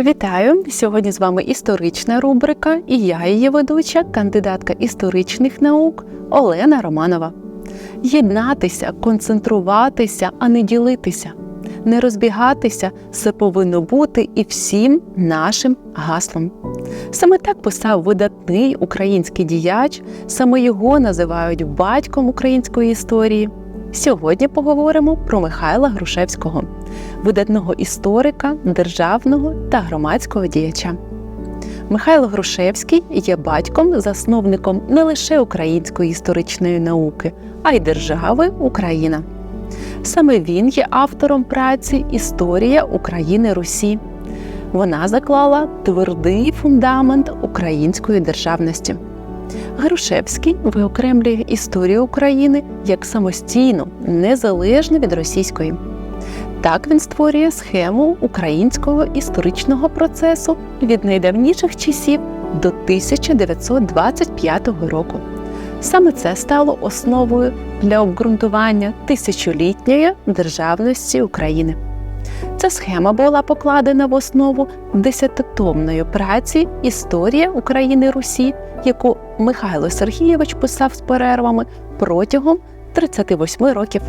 Вітаю! Сьогодні з вами історична рубрика, і я її ведуча, кандидатка історичних наук Олена Романова. Єднатися, концентруватися, а не ділитися, не розбігатися це повинно бути і всім нашим гаслом. Саме так писав видатний український діяч, саме його називають батьком української історії. Сьогодні поговоримо про Михайла Грушевського, видатного історика, державного та громадського діяча. Михайло Грушевський є батьком, засновником не лише української історичної науки, а й держави Україна. Саме він є автором праці Історія України Русі. Вона заклала твердий фундамент української державності. Грушевський виокремлює історію України як самостійну, незалежну від російської. Так він створює схему українського історичного процесу від найдавніших часів до 1925 року. Саме це стало основою для обґрунтування тисячолітньої державності України. Ця схема була покладена в основу десятитомної праці Історія України Русі, яку Михайло Сергійович писав з перервами протягом 38 років.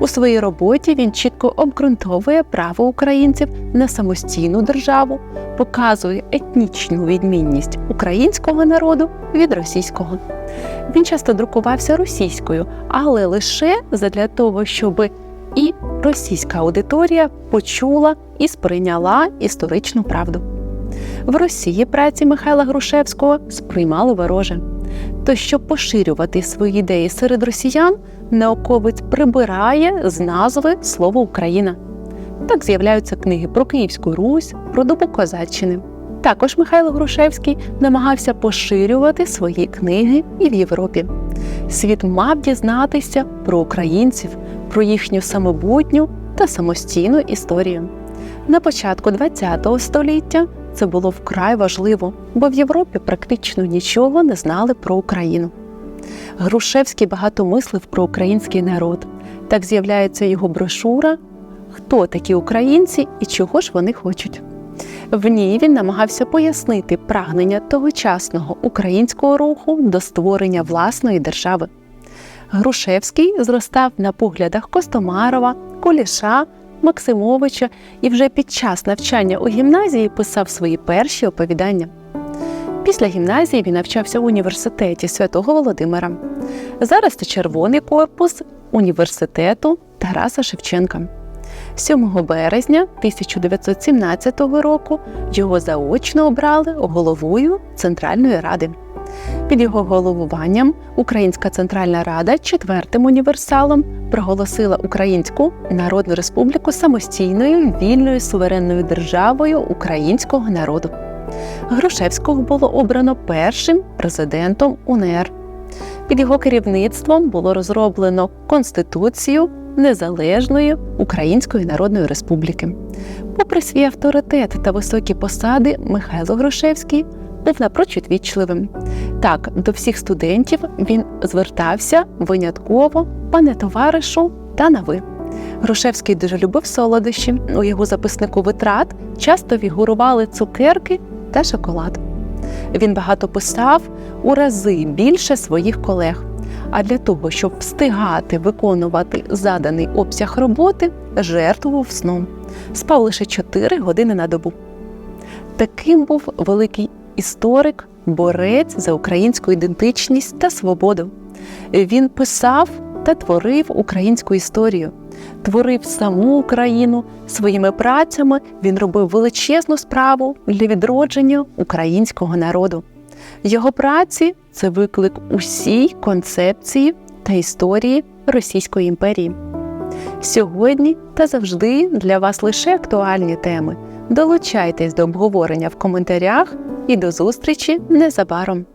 У своїй роботі він чітко обґрунтовує право українців на самостійну державу, показує етнічну відмінність українського народу від російського. Він часто друкувався російською, але лише задля того, щоб і російська аудиторія почула і сприйняла історичну правду. В Росії праці Михайла Грушевського сприймали вороже. То, щоб поширювати свої ідеї серед росіян, науковець прибирає з назви слово Україна. Так з'являються книги про Київську Русь, про добу Козаччини. Також Михайло Грушевський намагався поширювати свої книги і в Європі. Світ мав дізнатися про українців, про їхню самобутню та самостійну історію. На початку ХХ століття це було вкрай важливо, бо в Європі практично нічого не знали про Україну. Грушевський багато мислив про український народ. Так з'являється його брошура Хто такі українці і чого ж вони хочуть. В ній він намагався пояснити прагнення тогочасного українського руху до створення власної держави. Грушевський зростав на поглядах Костомарова, Куліша, Максимовича і вже під час навчання у гімназії писав свої перші оповідання. Після гімназії він навчався в університеті святого Володимира. Зараз це червоний корпус університету Тараса Шевченка. 7 березня 1917 року його заочно обрали головою Центральної ради. Під його головуванням Українська Центральна Рада четвертим універсалом проголосила Українську Народну Республіку самостійною вільною суверенною державою українського народу. Грушевського було обрано першим президентом УНР. Під його керівництвом було розроблено Конституцію Незалежної Української Народної Республіки. Попри свій авторитет та високі посади, Михайло Грушевський був напрочуд вічливим. Так, до всіх студентів він звертався винятково, пане товаришу та на ви. Грушевський дуже любив солодощі. У його записнику витрат часто фігурували цукерки та шоколад. Він багато писав у рази більше своїх колег. А для того, щоб встигати виконувати заданий обсяг роботи, жертвував сном. Спав лише 4 години на добу. Таким був великий історик, борець за українську ідентичність та свободу. Він писав та творив українську історію, творив саму Україну своїми працями. Він робив величезну справу для відродження українського народу. Його праці це виклик усій концепції та історії Російської імперії. Сьогодні та завжди для вас лише актуальні теми. Долучайтесь до обговорення в коментарях і до зустрічі незабаром.